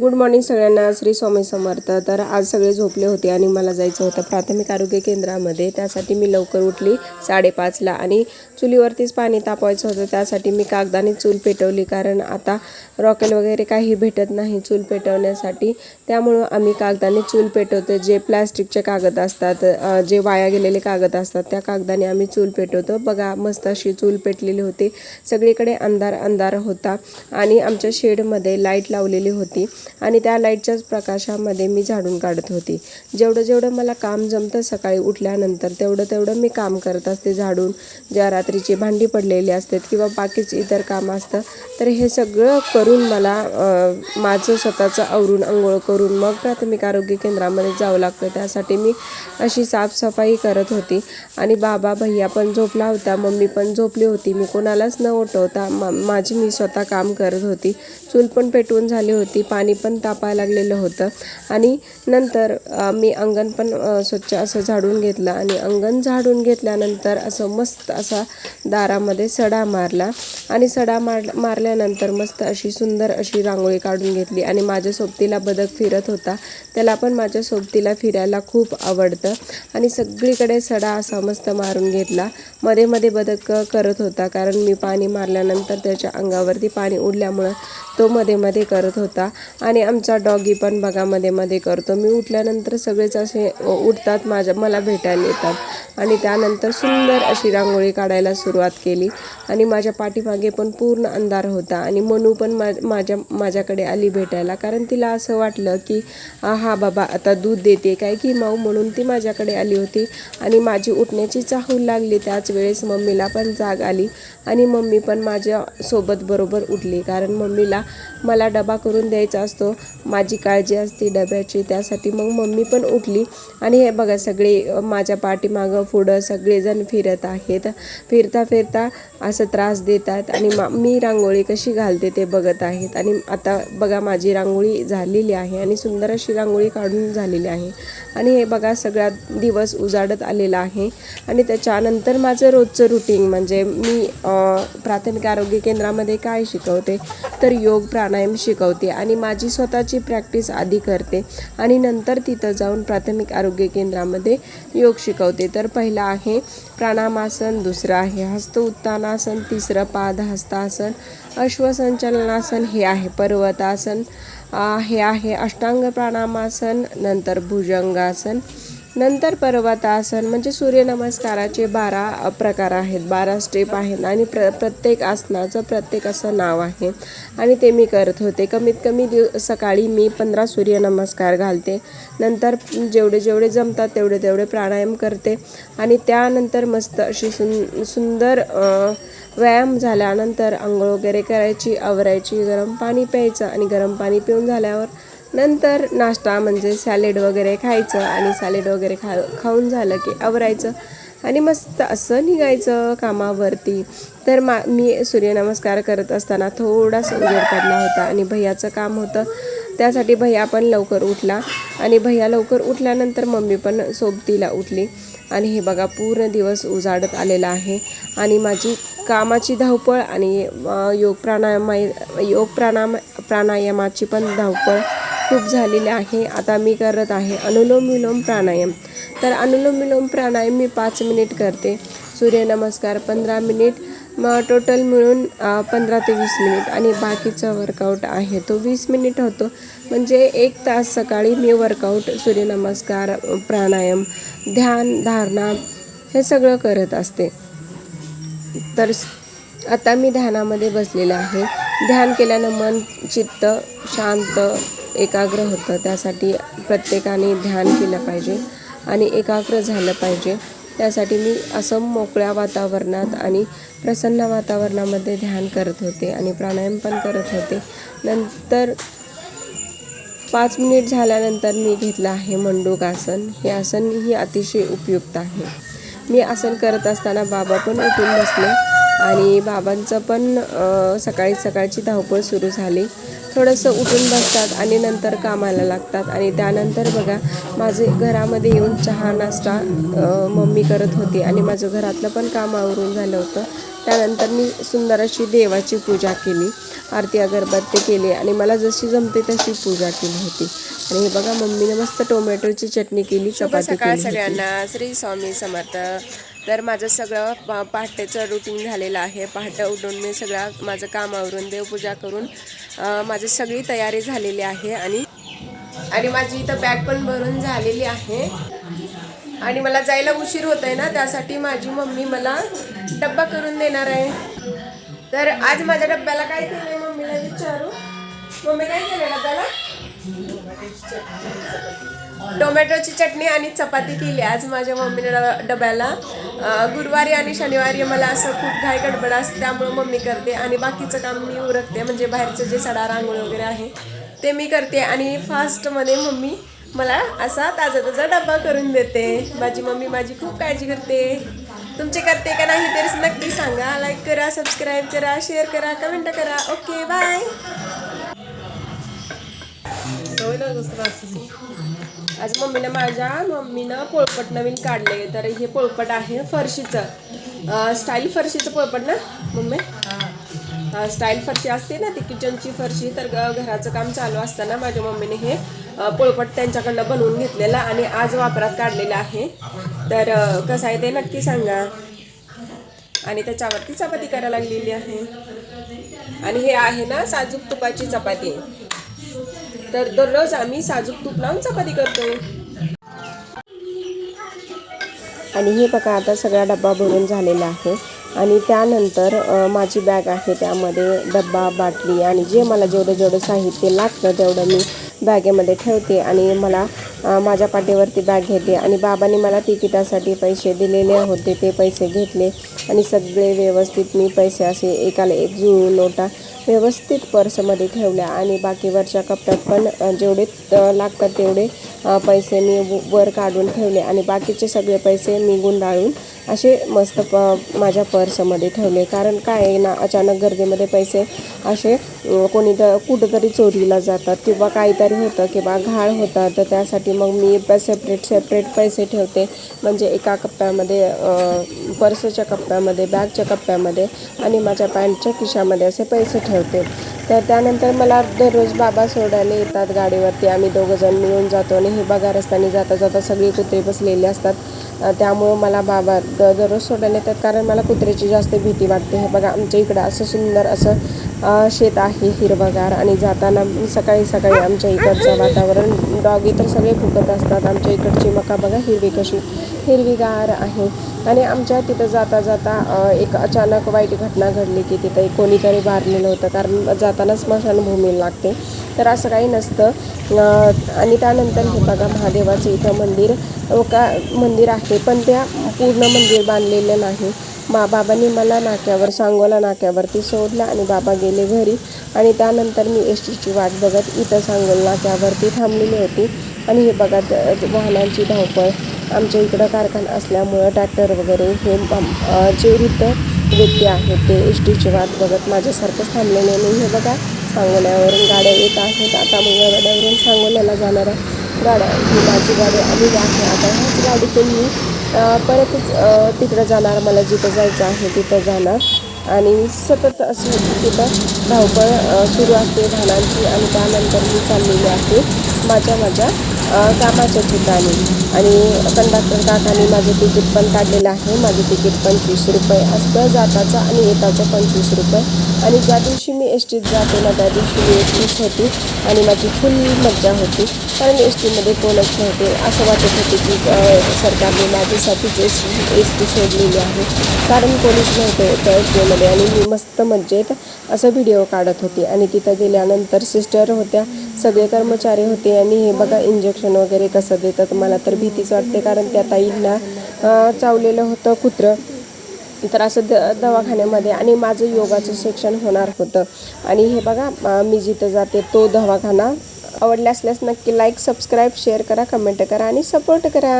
Good morning सगळ्यांना. श्री स्वामी समर्थ. तर आज सगळे झोपले होते आणि मला जायचं होतं प्राथमिक आरोग्य केंद्रामध्ये. त्यासाठी मी लवकर उठली साडेपाचला आणि चुलीवरतीच पाणी तापवायचं होतं. त्यासाठी मी कागदाने चूल पेटवली कारण आता रॉकेल वगैरे काही भेटत नाही चूल पेटवण्यासाठी. त्यामुळं आम्ही कागदाने चूल पेटवतो जे प्लॅस्टिकचे कागद असतात जे वाया गेलेले कागद असतात त्या कागदाने आम्ही चूल पेटवतो. बघा मस्त अशी चूल पेटलेली होती. सगळीकडे अंधार अंधार होता आणि आमच्या शेडमध्ये लाइट लावलेली होती. आणि त्या लाईटच्याच प्रकाशामध्ये मी झाडून काढत होती. जेवढं जेवढं मला काम जमतं सकाळी उठल्यानंतर तेवढं तेवढं मी काम करत असते झाडून. ज्या रात्रीची भांडी पडलेली असतात किंवा बाकीच इतर काम असतं तर हे सगळं करून मला माझं स्वतःचं आवरून आंघोळ करून मग प्राथमिक आरोग्य केंद्रामध्ये जावं लागतं. त्यासाठी मी अशी साफसफाई करत होती. आणि बाबा भैया पण झोपला होता मम्मी पण झोपली होती. मी कोणालाच न उठवता मा माझी मी स्वतः काम करत होती. चूल पण पेटवून झाली होती. पाणी पण तापायला लागलेलं होतं. आणि नंतर मी अंगण पण स्वच्छ असं झाडून घेतलं. आणि अंगण झाडून घेतल्यानंतर असं मस्त असा दारामध्ये सडा मारला. आणि सडा मार मारल्यानंतर मस्त अशी सुंदर अशी रांगोळी काढून घेतली. आणि माझ्या सोबतीला बदक फिरत होता. त्याला पण माझ्या सोबतीला फिरायला खूप आवडतं. आणि सगळीकडे सडा असा मस्त मारून घेतला. मध्ये मध्ये बदक करत होता. कारण मी पाणी मारल्यानंतर त्याच्या अंगावरती पाणी उडल्यामुळं तो मध्ये मध्ये करत होता. आणि आमचा डॉगी पण बघा मध्ये मध्ये करतो. मी उठल्यानंतर सगळेच असे उठतात माझ्या मला भेटायला येतात. आणि त्यानंतर सुंदर अशी रांगोळी काढायला सुरुवात केली. आणि माझ्या पाठीमागे पण पूर्ण अंधार होता. आणि मनू पण मा माझ्या माझ्याकडे आली भेटायला. कारण तिला असं वाटलं की हा बाबा आता दूध देते काय की माऊ? म्हणून ती माझ्याकडे आली होती. आणि माझी उठण्याची चाहूल लागली. त्याच वेळेस मम्मीला पण जाग आली. आणि मम्मी पण माझ्या सोबत बरोबर उठली. कारण मम्मीला मला डबा करून द्यायचा असतो. माझी काळजी असते डब्याची त्यासाठी मग मम्मी पण उठली. आणि हे बघा सगळे माझ्या पाठीमागं पुढं सगळेजण फिरत आहेत. फिरता फिरता असं त्रास देतात. आणि मा मी रांगोळी कशी घालते ते बघत आहेत. आणि आता बघा माझी रांगोळी झालेली आहे आणि सुंदर अशी रांगोळी काढून झालेली आहे. आणि हे बघा सगळा दिवस उजाडत आलेला आहे. आणि त्याच्यानंतर माझं रोजचं रुटीन म्हणजे मी प्राथमिक आरोग्य केंद्रामध्ये काय शिकवते? तर योग प्राणायाम शिकवते आणि माझी स्वतःची प्रॅक्टिस आधी करते आणि नंतर तिथं जाऊन प्राथमिक आरोग्य केंद्रामध्ये योग शिकवते. तर पहिला आहे प्राणामासन दुसरं आहे हस्त उत्तानासन तिसरं पाद हस्तासन अश्वसंचलनासन हे आहे पर्वतासन हे आहे अष्टांग प्राणामासन नंतर भुजंगासन नंतर पर्वतासन म्हणजे सूर्यनमस्काराचे बारा प्रकार आहेत. बारा स्टेप आहेत आणि प्र प्रत्येक आसनाचं प्रत्येक असं नाव आहे. आणि ते मी करत होते. कमीत कमी दिव सकाळी मी पंधरा सूर्यनमस्कार घालते. नंतर जेवढे जेवढे जमतात तेवढे तेवढे प्राणायाम करते. आणि त्यानंतर मस्त अशी सुं सुंदर व्यायाम झाल्यानंतर आंघोळ वगैरे करायची आवरायची गरम पाणी प्यायचं आणि गरम पाणी पिऊन झाल्यावर नंतर नाश्ता म्हणजे सॅलेड वगैरे खायचं आणि सॅलेड वगैरे खा खाऊन झालं की आवरायचं. आणि मस्त असं निघायचं कामावरती. तर मा मी सूर्यनमस्कार करत असताना थोडासा उजेड पडला होता आणि भैयाचं काम होतं. त्यासाठी भैया पण लवकर उठला आणि भैया लवकर उठल्यानंतर मम्मी पण सोबतीला उठली. आणि हे बघा पूर्ण दिवस उजाडत आलेला आहे. आणि माझी कामाची धावपळ आणि योग प्राणायामा योग प्राणायाम प्राणायामाची पण धावपळ खूप झालेले आहे. आता मी करत आहे अनुलोम विलोम प्राणायाम. तर अनुलोम विलोम प्राणायाम मी पाच मिनिट करते. सूर्यनमस्कार पंधरा मिनिट. मग टोटल मिळून पंधरा ते वीस मिनिट. आणि बाकीचा वर्कआउट आहे. तो वीस मिनिट होतो. म्हणजे एक तास सकाळी मी वर्कआउट सूर्यनमस्कार प्राणायाम ध्यान धारणा हे सगळं करत असते. तर आता मी ध्यानामध्ये बसलेलं आहे. ध्यान केल्यानं मन चित्त शांत एकाग्र होतं. त्यासाठी प्रत्येकाने ध्यान केलं पाहिजे आणि एकाग्र झालं पाहिजे. त्यासाठी मी असं मोकळ्या वातावरणात आणि प्रसन्न वातावरणामध्ये ध्यान करत होते आणि प्राणायाम पण करत होते. नंतर पाच मिनिट झाल्यानंतर मी घेतलं आहे मंडूक आसन. हे आसन ही अतिशय उपयुक्त आहे. मी आसन करत असताना बाबा पण उठून बसले आणि बाबांचं पण सकाळी सकाळची धावपळ सुरू झाली. थोडंसं उठून बसतात आणि नंतर कामाला लागतात. आणि त्यानंतर बघा माझे घरामध्ये येऊन चहा नाश्ता मम्मी करत होती आणि माझं घरातलं पण काम आवरून झालं होतं. त्यानंतर मी सुंदर अशी देवाची पूजा केली. आरती अगरबत्ती केली आणि मला जशी जमते तशी पूजा केली होती. आणि हे बघा मम्मीने मस्त टोमॅटोची चटणी केली चपाती सकाळ सगळ्यांना. श्री स्वामी समर्थ. तर माझं सगळं पा पहाटेचं रुटीन झालेलं आहे. पहाटे उठून मी सगळं माझं काम आवरून देवपूजा करून माझी सगळी तयारी झालेली आहे आणि आणि माझी इथं बॅग पण भरून झालेली आहे. आणि मला जायला उशीर होत आहे ना त्यासाठी माझी मम्मी मला डब्बा करून देणार आहे. तर आज माझ्या डब्याला काय केलंय मम्मीला विचारू? मम्मी काय केलं डब्याला? टोमॅटोची चटणी आणि चपाती केली. आज माझ्या मम्मीने डब्याला गुरुवारी आणि शनिवारी मला असं खूप घाय गडबड असते त्यामुळं मम्मी करते. आणि बाकीचं काम मी उरकते म्हणजे बाहेरचं जे सडा रांगोळी वगैरे आहे ते मी करते. आणि फास्टमध्ये मम्मी मला असा ताजा ताजा डब्बा करून देते. माझी मम्मी माझी खूप काळजी करते. तुमचे करते का नाही तरी नक्की सांगा. लाईक करा सबस्क्राईब करा शेअर करा कमेंट करा. ओके बाय आज मम्मीनं माझ्या मम्मीनं पोळपट नवीन काढले तर हे पोळपट आहे फरशीचं. स्टाईल फरशीचं पोळपट ना मम्मी? स्टाईल फरशी असते ना ती किचनची फरशी. तर ग- घराचं काम चालू असताना माझ्या मम्मीने हे पोळपट त्यांच्याकडनं बनवून घेतलेलं आणि आज वापरात काढलेलं आहे. तर कसं आहे ते नक्की सांगा. आणि त्याच्यावरती चपाती करायला लागलेली आहे. आणि हे आहे ना साजूक तुपाची चपाती. तर दररोज आम्ही साजूक तूप लावून चपाती करतो आणि हे बघा आता सगळा डब्बा भरून झालेला आहे. आणि त्यानंतर माझी बॅग आहे त्यामध्ये डब्बा बाटली आणि जे मला जेवढं जेवढं साहित्य लागतं तेवढं मी बॅगेमध्ये ठेवते. आणि मला माझ्या पाठीवरती बॅग घेते. आणि बाबांनी मला तिकिटासाठी पैसे दिलेले होते ते पैसे घेतले. आणि सगळे व्यवस्थित मी पैसे असे एकाला एक जुळून नोटा व्यवस्थित पर्समध्ये ठेवल्या आणि बाकी वरच्या कपड्यात पण जेवढे लागतात तेवढे पैसे मी व- वर काढून ठेवले आणि बाकीचे सगळे पैसे मी गुंडाळून असे मस्त प माझ्या पर्समध्ये ठेवले. कारण काय आहे ना अचानक गर्दीमध्ये पैसे असे कोणी तर कुठंतरी चोरीला जातात किंवा काहीतरी होतं किंवा घाळ होतात. तर त्यासाठी मग मी सेपरेट सेपरेट पैसे ठेवते. म्हणजे एका कप्प्यामध्ये पर्सच्या कप्प्यामध्ये बॅगच्या कप्प्यामध्ये आणि माझ्या पॅन्टच्या खिशामध्ये असे पैसे ठेवते. तर त्यानंतर मला दररोज बाबा सोडायला येतात गाडीवरती. आम्ही दोघंजण मिळून जातो आणि हे बघा रस्त्याने जाता जाता सगळी कुत्री बसलेले असतात. त्यामुळं मला बाबा द दररोज सोडायला येतात. कारण मला कुत्र्याची जास्त भीती वाटते. हे बघा आमच्या इकडं असं सुंदर असं शेत आहे हिरवगार. आणि जाताना सकाळी सकाळी आमच्या इकडचं वातावरण डॉगी तर सगळे फुकत असतात. आमच्या इकडची मका बघा हिरवी कशी. हिरवीगार आहे. आणि आमच्या तिथं जाता जाता एक अचानक वाईट घटना घडली की तिथं एक कोणीतरी बारलेलं होतं. कारण जाताना स्मशानभूमी लागते. तर असं काही नसतं. आणि त्यानंतर हे बघा महादेवाचं इथं मंदिर का मंदिर आहे. पण त्या पूर्ण मंदिर बांधलेलं नाही. मा बाबांनी मला नाक्यावर सांगोला नाक्यावरती सोडलं आणि बाबा गेले घरी. आणि त्यानंतर मी एस टीची वाट बघत इथं सांगोल नाक्यावरती थांबलेली होती. आणि हे बघा वाहनांची धावपळ. आमच्या इकडं कारखाना असल्यामुळं ट्रॅक्टर वगैरे हे जे वृद्ध व्यक्ती आहेत ते एस टीची वाट बघत माझ्यासारखंच थांबलेले नाही. हे बघा सांगोल्यावरून गाड्या येत आहेत. आता मंगळवाड्यावरून सांगोल्याला जाणाऱ्या गाड्या ही माझी गाडी आलेली आहे आता ह्याच गाडीतून मी परतच तिकडं जाणार. मला जिथं जायचं आहे तिथं जाणार. आणि सतत असं तिथं धावपळ सुरू असते. धानांची आणि त्यानंतर मी चाललेली आहे. माझ्या माझ्या कामाच्या ठिकाणी. आणि कंडक्टर काकाने माझं तिकीट पण काढलेलं आहे. माझं तिकीट पंचवीस रुपये असतं जाताचं आणि येताचं पंचवीस रुपये. आणि ज्या दिवशी मी एस टीत जाते ना त्या दिवशी मी एकटीच होती. आणि माझी फुल मज्जा होती. कारण एस टीमध्ये कोणच नव्हते असं वाटत होते की सरकारने माझ्यासाठीच एस एस टी सोडलेली आहे कारण कोणीच नव्हते त्या एस टीमध्ये आणि मी मस्त मज्जेत असं व्हिडिओ काढत होते. आणि तिथं गेल्यानंतर सिस्टर होत्या सगळे कर्मचारी होते. आणि हे बघा इंजेक्शन वगैरे कसं देतात मला तर भीतीच वाटते कारण त्या ताईंना चावलेलं होतं कुत्रं. तर असं द दवाखान्यामध्ये आणि माझं योगाचं सेक्शन होणार होतं. आणि हे बघा मी जिथं जाते तो दवाखाना आवडला असल्यास नक्की लाईक सबस्क्राईब शेअर करा कमेंट करा आणि सपोर्ट करा.